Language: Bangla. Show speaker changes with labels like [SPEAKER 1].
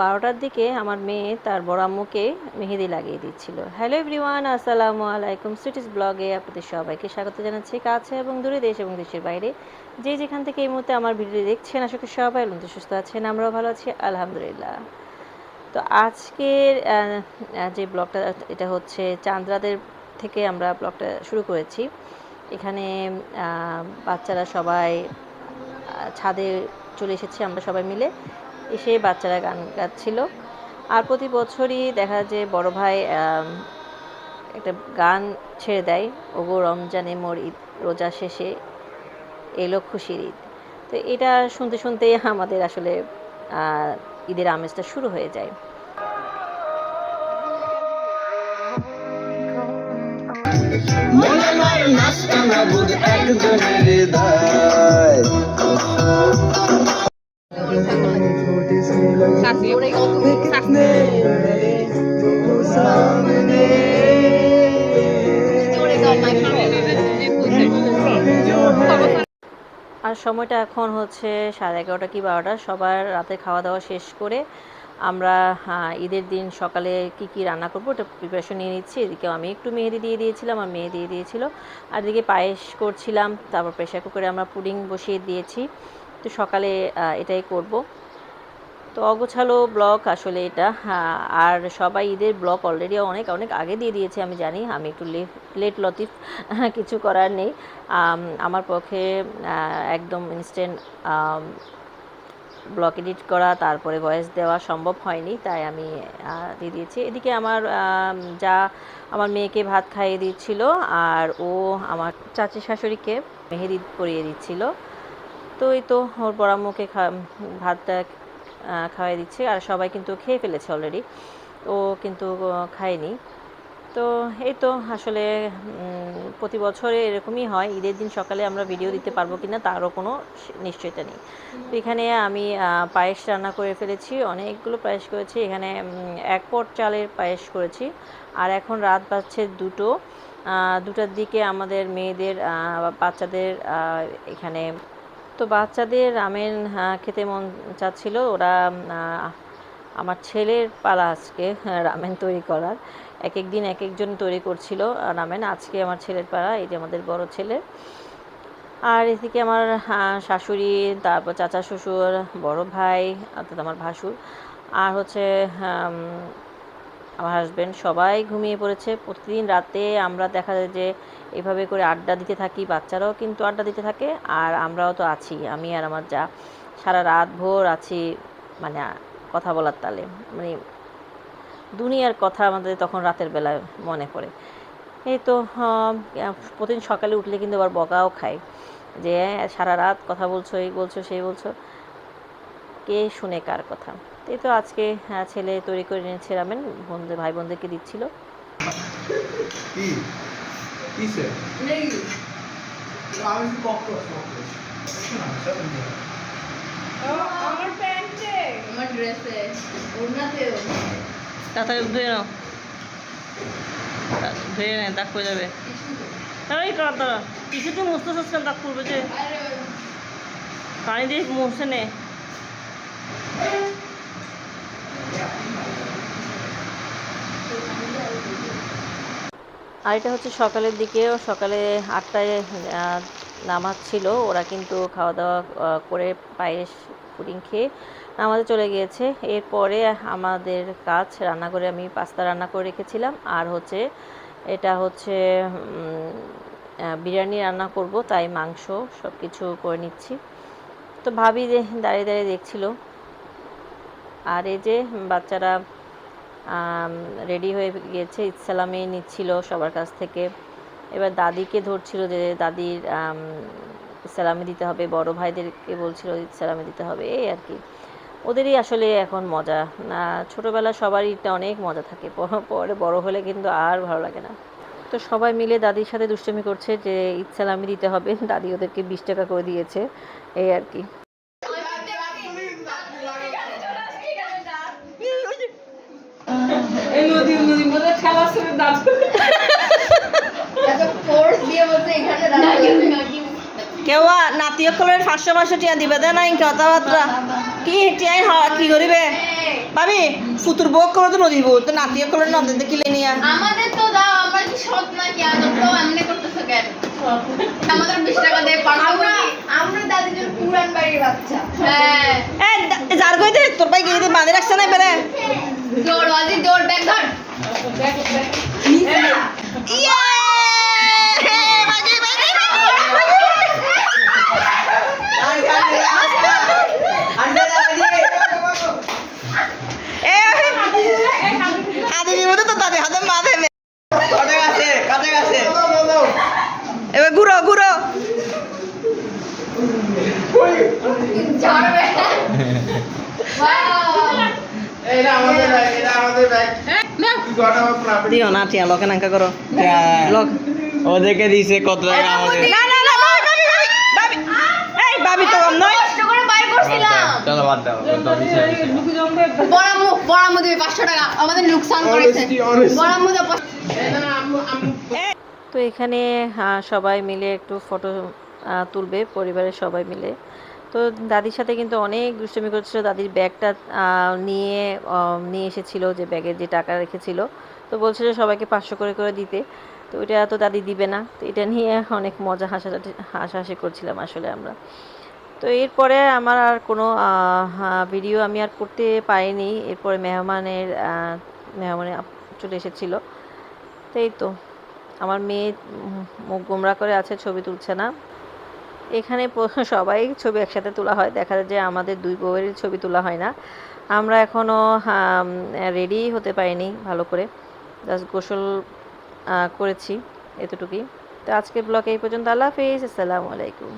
[SPEAKER 1] বারোটার দিকে আমার মেয়ে তার বড় আম্মুকে মেহেদি লাগিয়ে দিচ্ছিল। হ্যালো এভরিওয়ান আসসালামু আলাইকুম সিটিস ব্লগে আপনাদের সবাইকে স্বাগত জানাচ্ছি কাছে এবং দূরে দেশ এবং দেশের বাইরে। যে যেখান থেকে এই মুহূর্তে আমার ভিডিও দেখছেন, আশা করি সবাই অত্যন্ত সুস্থ আছেন, আমরাও ভালো আছি, আলহামদুলিল্লাহ। তো আজকের যে ব্লগটা, এটা হচ্ছে চান্দ্রাদের থেকে আমরা ব্লগটা শুরু করেছি। এখানে বাচ্চারা সবাই ছাদে চলে এসেছি আমরা সবাই মিলে। এসে বাচ্চারা গান গাচ্ছিল। আর প্রতি বছরই দেখা যায় যে বড় ভাই একটা গান ছেড়ে দেয়, ওগো রমজানে মোর ঈদ, রোজা শেষে এলো খুশির ঈদ। তো এটা শুনতে শুনতেই আমাদের আসলে ঈদের আমেজটা শুরু হয়ে যায়।
[SPEAKER 2] মনে নাচটা না বুধ একজনের
[SPEAKER 1] আর সময়টা এখন হচ্ছে সাড়ে এগারোটা কি বারোটা। সবার রাতে খাওয়া দাওয়া শেষ করে আমরা ঈদের দিন সকালে কি কি রান্না করব ওটা প্রিপারেশন নিয়ে নিচ্ছি। এদিকে আমি একটু মেহেদি দিয়ে দিয়েছিলাম, আর মেয়ে দিয়ে দিয়েছিল। আর এদিকে পায়েস করছিলাম, তারপর প্রেশার কুকারে আমরা পুডিং বসিয়ে দিয়েছি। তো সকালে এটাই করব। তো অগোছালো ব্লগ আসলে এটা। হ্যাঁ, আর সবাই ঈদের ব্লগ অলরেডি অনেক অনেক আগে দিয়ে দিয়েছে আমি জানি। আমি একটু লেট লতিফ কিছু করার নেই। আমার পক্ষে একদম ইনস্ট্যান্ট ব্লগ এডিট করা তারপরে ভয়েস দেওয়া সম্ভব হয়নি তাই আমি দিয়ে দিয়েছি। এদিকে আমার যা আমার মেয়েকে ভাত খাইয়ে দিচ্ছিল আর ও আমার চাচি শাশুড়িকে মেহেদি পরিয়ে দিচ্ছিল। তো এই তো ওর পরাম্মকে খা ভাতটা খাওয়াই দিচ্ছে আর সবাই কিন্তু খেয়ে ফেলেছে অলরেডি ও কিন্তু খায়নি। তো এই তো আসলে প্রতি বছরে এরকমই হয়। ঈদের দিন সকালে আমরা ভিডিও দিতে পারব কিনা তারও কোনো নিশ্চয়তা নেই। তো এখানে আমি পায়েস রান্না করে ফেলেছি। অনেকগুলো পায়েস করেছি। এখানে এক পট চালের পায়েস করেছি। আর এখন রাত বাজছে দুটো। দুটার দিকে আমাদের মেয়েদের বাচ্চাদের এখানে তো বাচ্চাদের রামেন খেতে মন চাচ্ছিল। ওরা আমার ছেলের পালা আজকে আহ, রামেন তৈরি করার। এক এক দিন এক একজন তৈরি করছিল রামেন। আজকে আমার ছেলের পালা এই যে আমাদের বড় ছেলে। আর এদিকে আমার শাশুড়ি তারপর চাচা শ্বশুর বড় ভাই অর্থাৎ আমার ভাসুর। আর হচ্ছে আমার হাজব্যান্ড সবাই ঘুমিয়ে পড়েছে। প্রতিদিন রাতে আমরা দেখা যায় যে এভাবে করে আড্ডা দিতে থাকি, বাচ্চারাও কিন্তু আড্ডা দিতে থাকে আর আমরাও তো আছি, আমি আর আমার যা। সারা রাত ভোর আছি মানে কথা বলার তালে। মানে দুনিয়ার কথা আমাদের তখন রাতের বেলায় মনে পড়ে। এই তো প্রতিদিন সকালে উঠলে কিন্তু আবার বকাও খায় যে সারা রাত কথা বলছো, এই বলছো, সেই বলছো। কে শুনে কার কথা? তো এই তো আজকে ছেলে তৈরি করে নিয়েছে রামেন বোনদের ভাই বোনদেরকে দিচ্ছিল।
[SPEAKER 3] কি? কিসে? আমি ককরোচ ককরোচ শোনা সেভেন
[SPEAKER 4] আমার প্যান্টে। আমার ড্রেসে ওড়নাতেও।
[SPEAKER 1] তাড়াতাড়ি ধুয়ে নাও। ধুয়ে নেয় দাগ পড়ে যাবে। এই তাড়া তাড়া কিছুতে মুছতে চাচ্ছেন দাগ পড়বে যে। পানি দিয়ে মুছে নে। আর এটা হচ্ছে সকালের দিকেও সকালে আটটায় নামাজ ছিল। ওরা কিন্তু খাওয়া দাওয়া করে পায়েস, পুডিং খেয়ে নামাজে চলে গিয়েছে। এরপরে আমাদের কাজ রান্না করে আমি পাস্তা রান্না করে রেখেছিলাম। আর হচ্ছে, এটা হচ্ছে বিরিয়ানি রান্না করব, তাই মাংস সব কিছু করে নিচ্ছি। তো ভাবি যে দাঁড়িয়ে দাঁড়িয়ে দেখছিল। আর এই যে বাচ্চারা রেডি হয়ে গিয়েছে, ইসলামে নিচ্ছিল সবার কাছ থেকে। এবার দাদিকে ধরছিল যে, দাদির ইসলামে দিতে হবে, বড় ভাইদেরকে বলছিল ইসলামে দিতে হবে, এই আর কি। ওদেরই আসলে এখন মজা। ছোটোবেলা সবারই অনেক মজা থাকে পরে বড় হলে কিন্তু আর ভালো লাগে না। তো সবাই মিলে দাদির সাথে দুষ্টুমি করছে যে, ইসলামে দিতে হবে, দাদি ওদেরকে বিশ টাকা করে দিয়েছে, এই আর কি। কেউ নাতি সকলের পাঁচশো পাঁচশো টিয়া দিবে দে নাই কথাবার্তা। কি টিয়াই হওয়া কি করিবে? ভাবি ফুতুর বক করে তো নদীব তো নাতি সকলের নদীতে কিলে নিয়ে।
[SPEAKER 4] আমাদের তো দাও আমরা কি সৎ নাকি? আদর তো এমনি করতেছো কেন? আমাদের বিশ টাকা দিয়ে পাঠাবো আমরা আমরা দাদিদের পুরান বাড়ির বাচ্চা। হ্যাঁ।
[SPEAKER 1] এ যার কইতে তোর ভাই গিয়ে বাঁধে রাখছে না বেড়ে
[SPEAKER 4] দৌড় বাজি দৌড় ব্যাগ ধর
[SPEAKER 1] ইয়ে বাজি বাজি এ হাতে দিব তো তাদের হাতে মা দেবে
[SPEAKER 2] কাছে গেছে কাছে গেছে
[SPEAKER 1] এবার ঘুরো ঘুরো
[SPEAKER 4] ঝরবে
[SPEAKER 3] এটা আমাদের ব্যাগ এটা আমাদের ব্যাগ গট আওয়ার প্রপার্টি
[SPEAKER 1] দিও না টিয়া লোকে নাঙ্কা করো। লোক
[SPEAKER 2] ওদেরকে দিছে কত টাকা আমাদের
[SPEAKER 1] না না না ভাবি ভাবি ভাবি ভাবি। এই ভাবি তো কম নয়।
[SPEAKER 4] কষ্ট করে বাইর করছিলাম।
[SPEAKER 2] চলো বাদ দাও
[SPEAKER 4] বড় মুখ দিবে পাঁচশো টাকা। আমাদের লোকসান করেছে।
[SPEAKER 3] Honesty, honesty.
[SPEAKER 4] বড় মুখ দাও
[SPEAKER 1] তো এখানে সবাই মিলে একটু ফটো তুলবে পরিবারের সবাই মিলে। তো দাদির সাথে কিন্তু অনেক দুষ্টুমি করছিল। দাদির ব্যাগটা নিয়ে নিয়ে এসেছিল যে ব্যাগে যে টাকা রেখেছিল। তো বলছিল সবাইকে পাঁচশো করে করে দিতে। তো ওইটা তো দাদি দিবে না। তো এটা নিয়ে অনেক মজা হাসাহাসি হাসাহাসি করছিলাম আসলে আমরা। তো এরপরে আমার আর কোনো ভিডিও আমি আর করতে পারিনি। এরপরে মেহমানের মেহমানে চলে এসেছিল। তো এই তো। আমার মেয়ে মুখ গোমরা করে আছে, ছবি তুলছে না। এখানে সবাই ছবি একসাথে তোলা হয়। দেখা যায় যে আমাদের দুই বউয়ের ছবি তোলা হয় না। আমরা এখনও রেডি হতে পারিনি ভালো করে। জাস্ট গোসল করেছি এতটুকুই। তো আজকের ব্লগ এই পর্যন্ত। আল্লাহ হাফিজ। আসসালামু আলাইকুম।